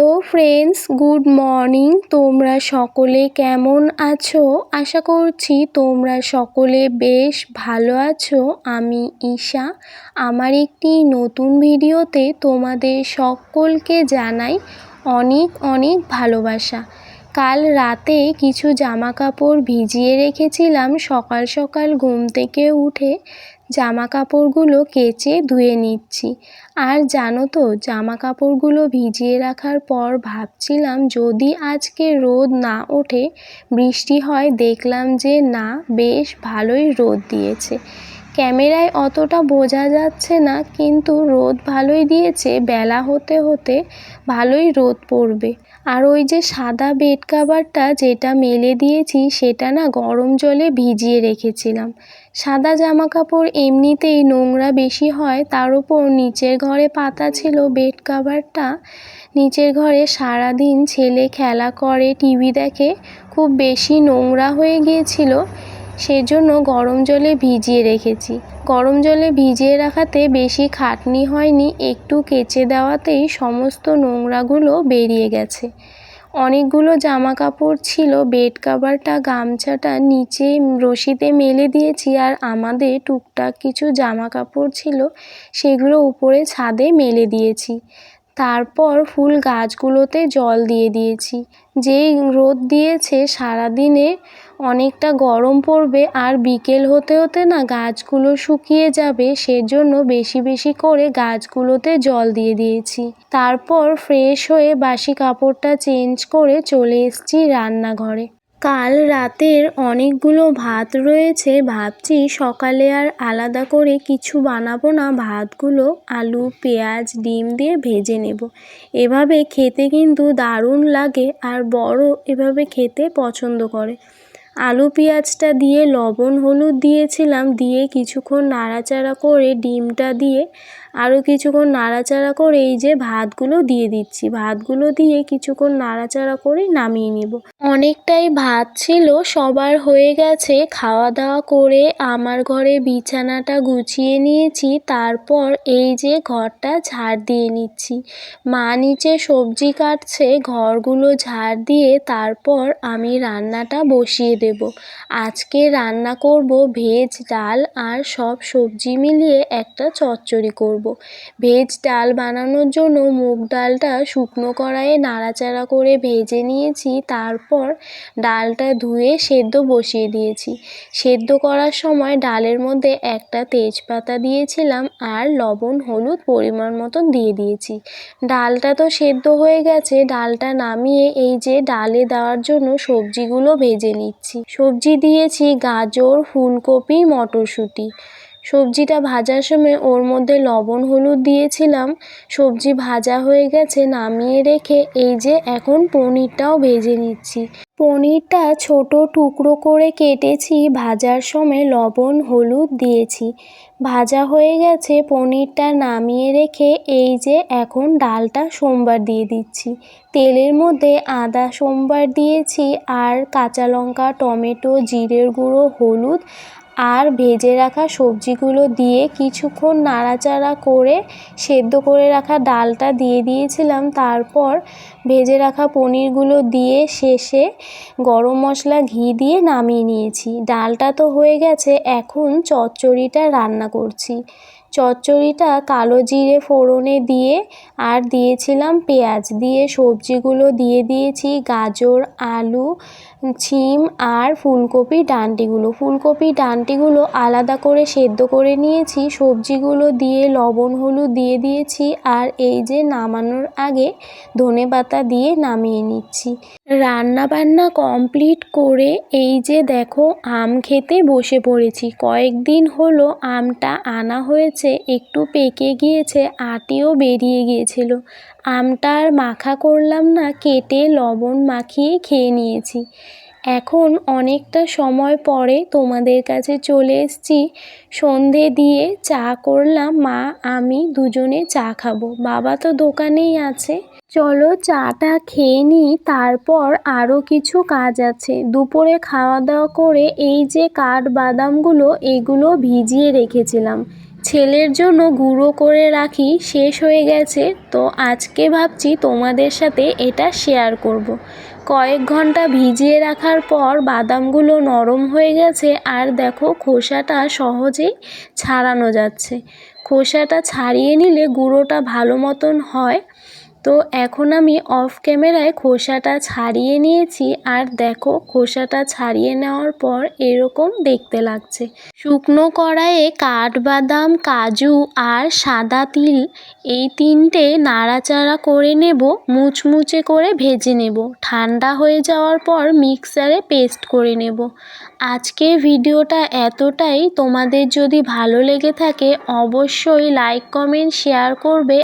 Hello friends, good morning. তোমরা সকলে কেমন আছো? আশা করছি তোমরা সকলে বেশ ভালো আছো। আমি ঈশা। আমার একটি নতুন ভিডিওতে তোমাদের সকলকে জানাই অনেক অনেক ভালোবাসা। কাল রাতে কিছু জামা কাপড় ভিজিয়ে রেখেছিলাম। সকাল সকাল ঘুম থেকে উঠে জামা কাপড়গুলো কেচে ধুয়ে নিচ্ছি। আর জানো তো জামা কাপড়গুলো ভিজিয়ে রাখার পর ভাবছিলাম যদি আজকে রোদ না ওঠে, বৃষ্টি হয়, দেখলাম যে না, বেশ ভালোই রোদ দিয়েছে। ক্যামেরায় অতটা বোঝা যাচ্ছে না, কিন্তু রোদ ভালোই দিয়েছে, বেলা হতে হতে ভালোই রোদ পড়বে। আর ওই যে সাদা বেড কাভারটা যেটা মেলে দিয়েছি, সেটা না গরম জলে ভিজিয়ে রেখেছিলাম। সাদা জামা কাপড় এমনিতেই নোংরা বেশি হয়, তার উপর নিচের ঘরে পাতা ছিল বেড কাভারটা। নিচের ঘরে সারাদিন ছেলে খেলা করে, টিভি দেখে, খুব বেশি নোংরা হয়ে গিয়েছিল। সেজন্য গরম জলে ভিজিয়ে রেখেছি। গরম জলে ভিজিয়ে রাখাতে বেশি খাটনি হয়নি, একটু কেচে দেওয়াতেই সমস্ত নোংরাগুলো বেরিয়ে গেছে। অনেকগুলো জামা কাপড় ছিল, বেড কাভারটা, গামছাটা নিচে রশিতে মেলে দিয়েছি আর আমাদের টুকটাক কিছু জামা কাপড় ছিল, সেগুলো উপরে ছাদে মেলে দিয়েছি। তারপর ফুল গাছগুলোতে জল দিয়ে দিয়েছি। যেই রোদ দিয়েছে সারাদিনে অনেকটা গরম পড়বে আর বিকেল হতে হতে না গাছগুলো শুকিয়ে যাবে, সেজন্য বেশি বেশি করে গাছগুলোতে জল দিয়ে দিয়েছি। তারপর ফ্রেশ হয়ে বাসি কাপড়টা চেঞ্জ করে চলে এসেছি রান্নাঘরে। কাল রাতের অনেকগুলো ভাত রয়েছে, ভাবছি সকালে আর আলাদা করে কিছু বানাবো না। ভাতগুলো আলু, পেঁয়াজ, ডিম দিয়ে ভেজে নেব। এভাবে খেতে কিন্তু দারুণ লাগে আর বড় এভাবে খেতে পছন্দ করে। আলু পেঁয়াজটা দিয়ে লবণ হলুদ দিয়েছিলাম, দিয়ে কিছুক্ষণ নাড়াচাড়া করে ডিমটা দিয়ে আরও কিছুক্ষণ নাড়াচাড়া করে এই যে ভাতগুলো দিয়ে দিচ্ছি। ভাতগুলো দিয়ে কিছুক্ষণ নাড়াচাড়া করে নামিয়ে নিব। অনেকটাই ভাত ছিল, সবার হয়ে গেছে। খাওয়া দাওয়া করে আমার ঘরে বিছানাটা গুছিয়ে নিয়েছি, তারপর এই যে ঘরটা ঝাড় দিয়ে নিচ্ছি। মা নিচে সবজি কাটছে, ঘরগুলো ঝাড় দিয়ে তারপর আমি রান্নাটা বসিয়ে দেব। আজকে রান্না করব ভেজ, ডাল আর সব সবজি মিলিয়ে একটা চচ্চড়ি করব। করব। ভেজ ডাল বানানোর জন্য মুগ ডালটা শুকনো কড়াইয়ে নাড়াচাড়া করে ভেজে নিয়েছি। তারপর ডালটা ধুয়ে সেদ্ধ বসিয়ে দিয়েছি। সেদ্ধ করার সময় ডালের মধ্যে একটা তেজপাতা দিয়েছিলাম আর লবণ, হলুদ পরিমাণ মতন দিয়ে দিয়েছি। ডালটা তো সেদ্ধ হয়ে গেছে, ডালটা নামিয়ে এই যে ডালে দেওয়ার জন্য সবজিগুলো ভেজে নিচ্ছি। সবজি দিয়েছি গাজর, ফুলকপি, মটরশুঁটি। সবজিটা ভাজার সময় ওর মধ্যে লবণ, হলুদ দিয়েছিলাম। সবজি ভাজা হয়ে গেছে, নামিয়ে রেখে এই যে এখন পনিরটাও ভেজে নিচ্ছি। পনিরটা ছোট টুকরো করে কেটেছি, ভাজার সময় লবণ, হলুদ দিয়েছি। ভাজা হয়ে গেছে, পনিরটা নামিয়ে রেখে এই যে এখন ডালটা সোমবার দিয়ে দিচ্ছি। তেলের মধ্যে আদা সোমবার দিয়েছি আর কাঁচা লঙ্কা, টমেটো, জিরের গুঁড়ো, হলুদ আর ভেজে রাখা সবজিগুলো দিয়ে কিছুক্ষণ নাড়াচাড়া করে সেদ্ধ করে রাখা ডালটা দিয়ে দিয়েছিলাম। তারপর ভেজে রাখা পনিরগুলো দিয়ে শেষে গরম মশলা ঘি দিয়ে নামিয়ে নিয়েছি। ডালটা তো হয়ে গেছে, এখন চচ্চড়িটা রান্না করছি। চচ্চড়িটা কালো জিরে ফোড়নে দিয়ে আর দিয়েছিলাম পেঁয়াজ। দিয়ে সবজিগুলো দিয়ে দিয়েছি গাজর, আলু, ছিম আর ফুলকপি ডাঁটিগুলো ফুলকপি ডাঁটিগুলো আলাদা করে সেদ্ধ করে নিয়েছি। সবজিগুলো দিয়ে লবণ, হলুদ দিয়ে দিয়েছি আর এই যে নামানোর আগে ধনে পাতা দিয়ে নামিয়ে নিচ্ছি। রান্না বান্না কমপ্লিট করে এই যে দেখো আম খেতে বসে পড়েছি। কয়েকদিন হলো আমটা আনা হয়েছে। একটু পেকে গিয়েছে, আটিও বেরিয়ে গিয়েছিল। আমটা আর মাখা করলাম না, কেটে লবণ মাখিয়ে খেয়ে নিয়েছি। এখন অনেকটা সময় পরে তোমাদের কাছে চলে এসছি। সন্ধে দিয়ে চা করলাম, মা, আমি দুজনে চা খাব। বাবা তো দোকানেই আছে। চলো চাটা খেয়ে নিই তারপর আরও কিছু কাজ আছে। দুপুরে খাওয়া দাওয়া করে এই যে কাঠবাদামগুলো, এগুলো ভিজিয়ে রেখেছিলাম। ছেলের জন্য গুঁড়ো করে রাখি, শেষ হয়ে গেছে। তো আজকে ভাবছি তোমাদের সাথে এটা শেয়ার করব। কয়েক ঘণ্টা ভিজিয়ে রাখার পর বাদামগুলো নরম হয়ে গেছে আর দেখো খোসাটা সহজেই ছাড়ানো যাচ্ছে। খোসাটা ছাড়িয়ে নিলে গুঁড়োটা ভালো মতন হয়। তো এখন আমি অফ ক্যামেরায় খোসাটা ছাড়িয়ে নিয়েছি আর দেখো খোসাটা ছাড়িয়ে নেওয়ার পর এরকম দেখতে লাগছে। শুকনো কড়াইয়ে কাঠবাদাম, কাজু আর সাদা তিল এই তিনটে নাড়াচাড়া করে নেব, মুচমুচে করে ভেজে নেব। ঠান্ডা হয়ে যাওয়ার পর মিক্সারে পেস্ট করে নেব। আজকের ভিডিওটা এতটাই। তোমাদের যদি ভালো লেগে থাকে অবশ্যই লাইক কমেন্ট শেয়ার করবে।